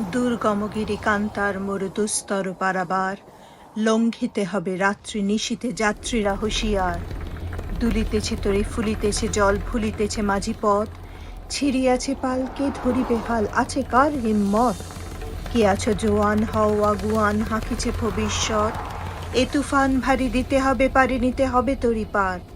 দুর্গমগিরি কান্তার মরু দুস্তর পারাবার লঙ্ঘিতে হবে রাত্রি নিশীতে যাত্রীরা হুঁশিয়ার। দুলিতেছে তরি, ফুলিতেছে জল, ফুলিতেছে মাঝি পথ। ছিড়িয়াছে পালকে ধরিবে হাল, আছে কার হিম্মত? কে আছো জোয়ান হও আগুয়ান হাঁকিছে ভবিষ্যৎ? এ তুফান ভারী দিতে হবে, পারি নিতে হবে তরি পার।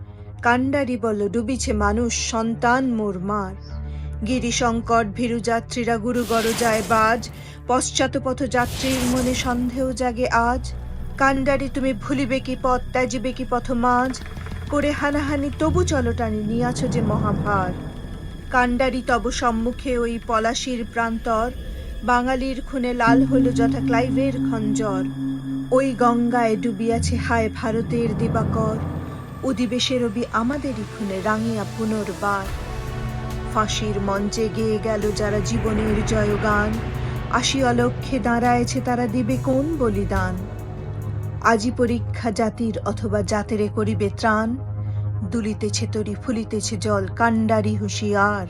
কাণ্ডারি বল ডুবিছে মানুষ, সন্তান, মোর মার। গিরি সংকট ভীরু যাত্রীরা গুরুগর যায় বাজ, পশ্চাৎপথ যাত্রীর মনে সন্দেহ জাগে আজ। কাণ্ডারি, তুমি ভুলিবে কি পথ, ত্যাজিবে কি পথ মাঝ? করে হানাহানি, তবু চলটানি নিয়াছ যে মহাভার। কাণ্ডারি তব সম্মুখে ওই পলাশির প্রান্তর। বাঙালির খুনে লাল হইল যথা ক্লাইভের খঞ্জর। ওই গঙ্গায় ডুবিয়াছে হায় ভারতের দিবাকর। অধিবেশে রবি আমাদের খুনে রাঙিয়া পুনর্বার। ফাঁসির মঞ্চে গেয়ে গেল যারা জীবনের জয়গান। আসি অলক্ষে দাঁড়ায়ছে তারা দিবে কোন বলিদান? আজি পরীক্ষা জাতির অথবা জাতেরে করিবে ত্রাণ। দুলিতেছে তরি, ফুলিতেছে জল, কাণ্ডারি হুঁশিয়ার।